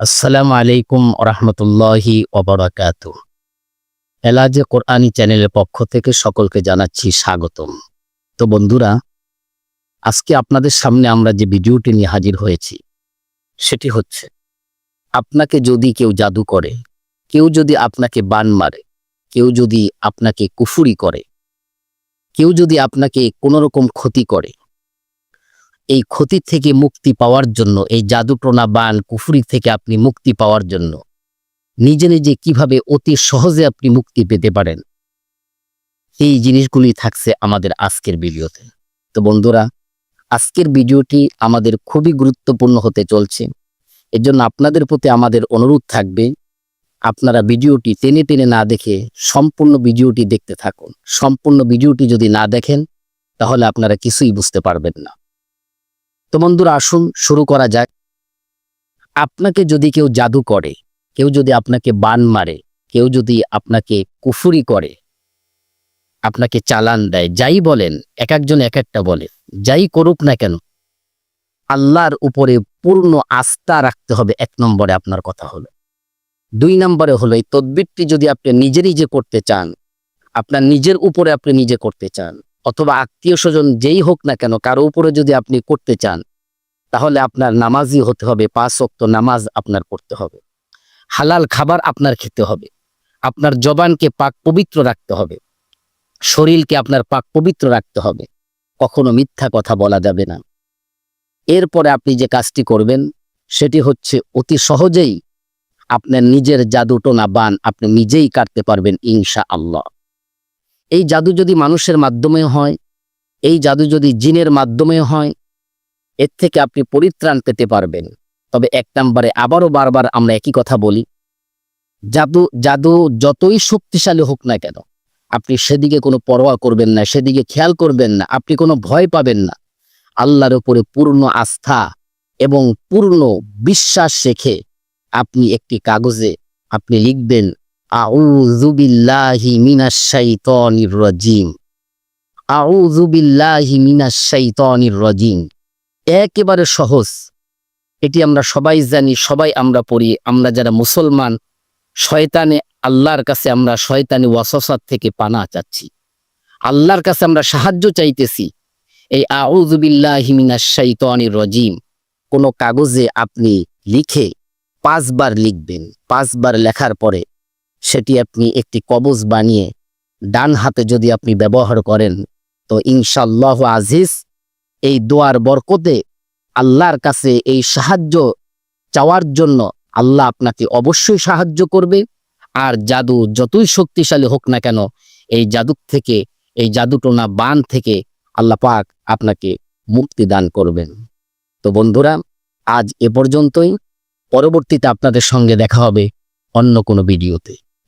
আসসালামু আলাইকুম রহমতুল্লাহি ওবরাকাত এলাজে কোরআনী চ্যানেলের পক্ষ থেকে সকলকে জানাচ্ছি স্বাগতম। তো বন্ধুরা, আজকে আপনাদের সামনে আমরা যে ভিডিওটি নিয়ে হাজির হয়েছি, সেটি হচ্ছে, আপনাকে যদি কেউ জাদু করে, কেউ যদি আপনাকে বান মারে, কেউ যদি আপনাকে কুফুরি করে, কেউ যদি আপনাকে কোনো রকম ক্ষতি করে এই ক্ষতি থেকে মুক্তি পাওয়ার জন্য, এই জাদুটোনা বান কুফুরি থেকে আপনি মুক্তি পাওয়ার জন্য। নিজে নিজে কীভাবে অতি সহজে আপনি মুক্তি পেতে পারেন। এই জিনিসগুলি থাকছে আমাদের আজকের ভিডিওতে। তো বন্ধুরা, আজকের ভিডিওটি আমাদের খুবই গুরুত্বপূর্ণ হতে চলছে। এর জন্য আপনাদের প্রতি আমাদের অনুরোধ থাকবে, আপনারা ভিডিওটি টেনে টেনে না দেখে সম্পূর্ণ ভিডিওটি দেখতে থাকুন। সম্পূর্ণ ভিডিওটি যদি না দেখেন, তাহলে আপনারা কিছুই বুঝতে পারবেন না। তো বন্ধুরা, আসুন শুরু করা যাক। আপনাকে যদি কেউ জাদু করে, কেউ যদি আপনাকে বান মারে, কেউ যদি আপনাকে কুফুরি করে, আপনাকে চালান দেয়, যাই বলেন, এক একজন এক একটা বলে, যাই করুক না কেন, আল্লাহর উপরে পূর্ণ আস্থা রাখতে হবে, এক নম্বরে আপনার কথা হলো। দুই নম্বরে হলো, এই তদবিরটি যদি আপনি নিজে নিজে করতে চান, আপনার নিজের উপরে আপনি নিজে করতে চান অথবা আত্মীয় স্বজন যেই হোক না কেন, কারও উপরে যদি আপনি করতে চান, তাহলে আপনার নামাজই হতে হবে, পাঁচ অক্ত নামাজ আপনার করতে হবে। হালাল খাবার আপনার খেতে হবে। আপনার জবানকে পাক পবিত্র রাখতে হবে। শরীরকে আপনার পাক পবিত্র রাখতে হবে। কখনো মিথ্যা কথা বলা যাবে না। এরপরে আপনি যে কাজটি করবেন, সেটি হচ্ছে অতি সহজেই আপনার নিজের জাদুটোনা বান আপনি নিজেই কাটতে পারবেন ইনশা আল্লাহ এই জাদু যদি মানুষের মাধ্যমে হয়, এই জাদু যদি জিনের মাধ্যমে হয়, এর থেকে আপনি পরিত্রাণ পেতে পারবেন। তবে এক নম্বরে আবারও বারবার আমরা একই কথা বলি, জাদু জাদু যতই শক্তিশালী হোক না কেন, আপনি সেদিকে কোনো পরোয়া করবেন না, সেদিকে খেয়াল করবেন না, আপনি কোনো ভয় পাবেন না। আল্লাহর উপরে পূর্ণ আস্থা এবং পূর্ণ বিশ্বাস রেখে আপনি একটি কাগজে আপনি লিখবেন বিল্লাহি মিনাশ বিল্লাহি একেবারে সহজ। এটি আমরা সবাই জানি, সবাই আমরা পড়ি, আমরা যারা মুসলমান, শয়তানে, আল্লাহর কাছে আমরা শয়তানি ওয়াসসাত থেকে পানা চাচ্ছি। আল্লাহর কাছে আমরা সাহায্য চাইতেছি। এই আউযু বিল্লাহি মিনাশ রাজিম। কোনো কাগজে আপনি লিখে পাঁচবার লিখবেন, পাঁচবার লেখার পরে সেটি আপনি একটি কবজ বানিয়ে ডান হাতে যদি আপনি ব্যবহার করেন, তো ইনশাল্লাহ আজিজ এই দোয়ার বরকতে আল্লাহর কাছে এই সাহায্য চাওয়ার জন্য আল্লাহ আপনাকে অবশ্যই সাহায্য করবে। আর জাদু যতই শক্তিশালী হোক না কেন, এই জাদুর থেকে, এই জাদুটোনা বান থেকে আল্লাহ পাক আপনাকে মুক্তি দান করবেন। তো বন্ধুরা, আজ এ পর্যন্তই। পরবর্তীতে আপনাদের সঙ্গে দেখা হবে অন্য কোনো ভিডিওতে।